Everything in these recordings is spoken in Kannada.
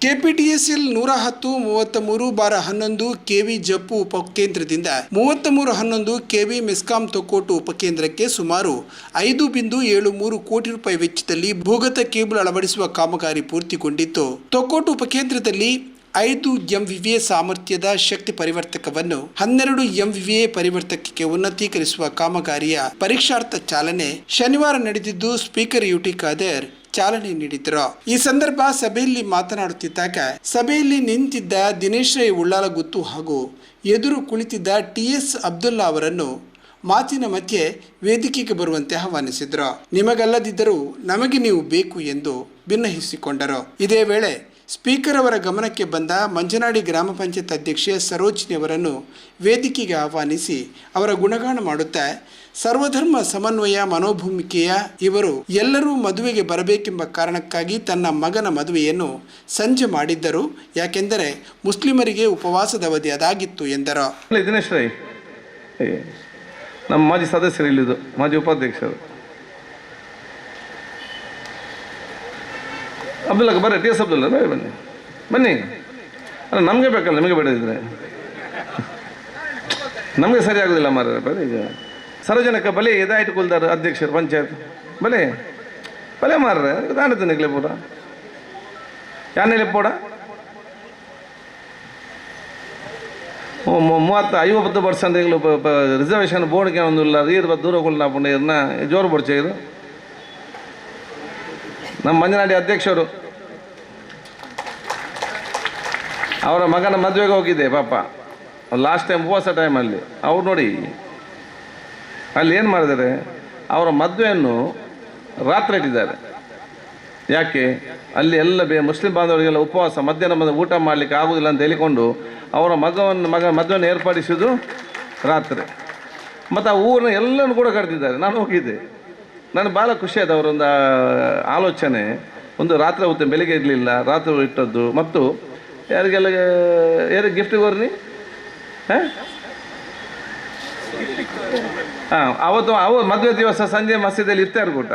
ಕೆಪಿಟಿಎಸ್ಎಲ್ ನೂರ ಹತ್ತು, ಮೂವತ್ತ ಮೂರು ಬಾರ ಹನ್ನೊಂದು ಕೆವಿ ಜಪ್ಪು ಉಪಕೇಂದ್ರದಿಂದ ಮೂವತ್ತ ಮೂರು ಹನ್ನೊಂದು ಕೆವಿ ಮೆಸ್ಕಾಂ ತೊಕ್ಕೋಟು ಉಪಕೇಂದ್ರಕ್ಕೆ ಸುಮಾರು ಐದು ಬಿಂದು ಏಳು ಮೂರು ಕೋಟಿ ರೂಪಾಯಿ ವೆಚ್ಚದಲ್ಲಿ ಭೂಗತ ಕೇಬಲ್ ಅಳವಡಿಸುವ ಕಾಮಗಾರಿ ಪೂರ್ತಿಗೊಂಡಿತ್ತು. ತೊಕ್ಕೋಟು ಉಪಕೇಂದ್ರದಲ್ಲಿ ಐದು ಎಂವಿವಿಎ ಸಾಮರ್ಥ್ಯದ ಶಕ್ತಿ ಪರಿವರ್ತಕವನ್ನು, ಹನ್ನೆರಡು ಎಂವಿವಿಎ ಪರಿವರ್ತಕಕ್ಕೆ ಉನ್ನತೀಕರಿಸುವ ಕಾಮಗಾರಿಯ ಪರೀಕ್ಷಾರ್ಥ ಚಾಲನೆ ಶನಿವಾರ ನಡೆದಿದ್ದು ಸ್ಪೀಕರ್ ಯುಟಿ ಖಾದರ್ ಚಾಲನೆ ನೀಡಿದರು. ಈ ಸಂದರ್ಭ ಸಭೆಯಲ್ಲಿ ಮಾತನಾಡುತ್ತಿದ್ದಾಗ ಸಭೆಯಲ್ಲಿ ನಿಂತಿದ್ದ ದಿನೇಶ್ ರೈ ಉಳ್ಳಾಲಗುತ್ತು ಹಾಗೂ ಎದುರು ಕುಳಿತಿದ್ದ ಟಿ ಎಸ್ ಅಬ್ದುಲ್ಲಾ ಅವರನ್ನು ಮಾತಿನ ಮಧ್ಯೆ ವೇದಿಕೆಗೆ ಬರುವಂತೆ ಆಹ್ವಾನಿಸಿದರು. ನಿಮಗಲ್ಲದಿದ್ದರೂ ನಮಗೆ ನೀವು ಬೇಕು ಎಂದು ಭಿನ್ನಹಿಸಿಕೊಂಡರು. ಇದೇ ವೇಳೆ ಸ್ಪೀಕರ್ ಅವರ ಗಮನಕ್ಕೆ ಬಂದ ಮಂಜನಾಡಿ ಗ್ರಾಮ ಪಂಚಾಯತ್ ಅಧ್ಯಕ್ಷೆ ಸರೋಜಿನಿ ಅವರನ್ನು ವೇದಿಕೆಗೆ ಆಹ್ವಾನಿಸಿ ಅವರ ಗುಣಗಾನ ಮಾಡುತ್ತಾ, ಸರ್ವಧರ್ಮ ಸಮನ್ವಯ ಮನೋಭೂಮಿಕೆಯ ಇವರು ಎಲ್ಲರೂ ಮದುವೆಗೆ ಬರಬೇಕೆಂಬ ಕಾರಣಕ್ಕಾಗಿ ತನ್ನ ಮಗನ ಮದುವೆಯನ್ನು ಸಂಜೆ ಮಾಡಿದ್ದರು. ಯಾಕೆಂದರೆ ಮುಸ್ಲಿಮರಿಗೆ ಉಪವಾಸದ ಅವಧಿ ಅದಾಗಿತ್ತು ಎಂದರು. ನಮ್ಮ ಮಾಜಿ ಸದಸ್ಯರು ಇಲ್ಲಿದ್ದು, ಮಾಜಿ ಉಪಾಧ್ಯಕ್ಷರು. ಅಬ್ದುಲ್ಲಾ ಬರ್ರಿ ಟಿ ಎಸ್ ಅಬ್ದುಲ್ಲ ಬೇರೆ ಬನ್ನಿ ಬನ್ನಿ. ಅಲ್ಲ, ನಮಗೆ ಬೇಕಲ್ಲ, ನಿಮಗೆ ಬೇಡದಿದ್ರೆ. ನಮಗೆ ಸರಿ ಆಗೋದಿಲ್ಲ ಬರೀ ಈಗ. ಸಾರ್ವಜನಿಕ ಬಲೆ ಇದಾಯ್ತು ಕುಲ್ದಾರ ಅಧ್ಯಕ್ಷರು, ಪಂಚಾಯತ್. ಬಲೆ ಬಲೆ ಮಾರ್ರೆ ದಾನದ ನಿಗ್ಲೆ ಪೂರ. ಯಾನೆಲೆ ಪೋಡ ಮೂವತ್ತು, ಐವತ್ತು ಪರ್ಸೆಂಟ್ ರಿಸರ್ವೇಷನ್ ಬೋರ್ಡ್ಗೆ ಒಂದು ಇಲ್ಲ ರೀರ್ ದೂರ ನಾವು ಇದನ್ನ ಜೋರು ಬಡ್ಚೆ ಇದು. ನಮ್ಮ ಮಂಜನಾಡಿ ಅಧ್ಯಕ್ಷರು. ಅವರ ಮಗನ ಮದುವೆಗೆ ಹೋಗಿದ್ದೆ ಪಾಪ. ಲಾಸ್ಟ್ ಟೈಮ್ ಉಪವಾಸ ಟೈಮಲ್ಲಿ ಅವ್ರು ನೋಡಿ, ಅಲ್ಲಿ ಏನು ಮಾಡಿದ್ದಾರೆ? ಅವರ ಮದುವೆಯನ್ನು ರಾತ್ರಿ ಇಟ್ಟಿದ್ದಾರೆ ಯಾಕೆ? ಅಲ್ಲಿ ಎಲ್ಲ ಬೇ, ಮುಸ್ಲಿಂ ಬಾಂಧವರಿಗೆಲ್ಲ ಉಪವಾಸ, ಮಧ್ಯಾಹ್ನ ಊಟ ಮಾಡಲಿಕ್ಕೆ ಆಗುವುದಿಲ್ಲ ಅಂತ ಹೇಳಿಕೊಂಡು ಅವರ ಮಗವನ್ನು, ಮಗ ಮದುವೆಯನ್ನು ಏರ್ಪಡಿಸಿದ್ದು ರಾತ್ರಿ. ಮತ್ತು ಆ ಊರಿನ ಎಲ್ಲನೂ ಕೂಡ ಕರೆದಿದ್ದಾರೆ. ನಾನು ಹೋಗಿದ್ದೆ. ನನಗೆ ಭಾಳ ಖುಷಿ ಆಯ್ತು ಅವರೊಂದು ಆಲೋಚನೆ. ಒಂದು ರಾತ್ರಿ ಹೊತ್ತು ಬೆಳಿಗ್ಗೆ ಇರಲಿಲ್ಲ, ರಾತ್ರಿ ಇಟ್ಟದ್ದು. ಮತ್ತು ಯಾರಿಗೆಲ್ಲ, ಯಾರಿಗೆ ಗಿಫ್ಟ್ ಕೊರ್ನಿ ಹಾಂ? ಅವತ್ತು ಅವ ಮದುವೆ ದಿವಸ ಸಂಜೆ ಮಸೀದಿಯಲ್ಲಿ ಇರ್ತಾರೆ ಕೂಟ.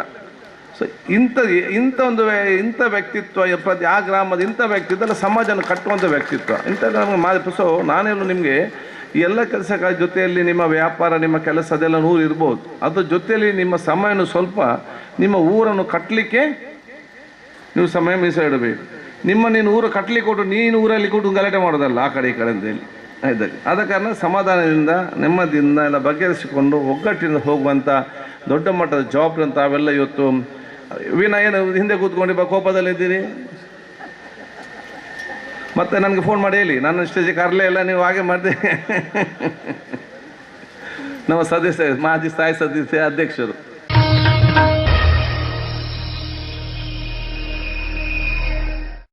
ಸೊ ಇಂಥ ಇಂಥ ಒಂದು ಇಂಥ ವ್ಯಕ್ತಿತ್ವ ಪ್ರತಿ ಆ ಗ್ರಾಮದ ಇಂಥ ವ್ಯಕ್ತಿತ್ವ ಸಮಾಜನ ಕಟ್ಟುವಂಥ ವ್ಯಕ್ತಿತ್ವ. ಇಂಥ ನಮಗೆ ಮಾತು ಸೊ ನಾನೇನು ನಿಮಗೆ ಈ ಎಲ್ಲ ಕೆಲಸ ಜೊತೆಯಲ್ಲಿ ನಿಮ್ಮ ವ್ಯಾಪಾರ, ನಿಮ್ಮ ಕೆಲಸ ಅದೆಲ್ಲ ನೂರು ಇರ್ಬೋದು. ಅದ್ರ ಜೊತೆಯಲ್ಲಿ ನಿಮ್ಮ ಸಮಯನು ಸ್ವಲ್ಪ, ನಿಮ್ಮ ಊರನ್ನು ಕಟ್ಟಲಿಕ್ಕೆ ನೀವು ಸಮಯ ಮೀಸಲಿಡಬೇಕು. ನಿಮ್ಮ ನೀನು ಊರು ಕಟ್ಟಲಿಕ್ಕೆ ಕೊಟ್ಟು, ನೀನು ಊರಲ್ಲಿ ಕೊಟ್ಟು ಗಲಾಟೆ ಮಾಡೋದಲ್ಲ ಆ ಕಡೆ ಈ ಕಡೆ ಅಂತ ಹೇಳಿ. ಆಯ್ತು? ಆದ ಕಾರಣ ಸಮಾಧಾನದಿಂದ, ನೆಮ್ಮದಿಯಿಂದ ಎಲ್ಲ ಬಗೆಹರಿಸಿಕೊಂಡು ಒಗ್ಗಟ್ಟಿನಿಂದ ಹೋಗುವಂಥ ದೊಡ್ಡ ಮಟ್ಟದ ಜಾಬ್ ಅಂತ ಅವೆಲ್ಲ ಇವತ್ತು. ವಿನಯ, ಏನು ಹಿಂದೆ ಕೂತ್ಕೊಂಡು ಇವಾಗ ಕೋಪದಲ್ಲಿದ್ದೀರಿ? ಮತ್ತೆ ನನಗೆ ಫೋನ್ ಮಾಡಿ ಹೇಳಿ. ನಾನು ಸ್ಟೇಜಿಗೆ ಕರಲೇ ಇಲ್ಲ ನೀವು ಹಾಗೆ ಮಾಡಿದೆ. ನಮ್ಮ ಸದಸ್ಯ, ಮಾಜಿ ಸ್ಥಾಯಿ ಸದಸ್ಯ, ಅಧ್ಯಕ್ಷರು.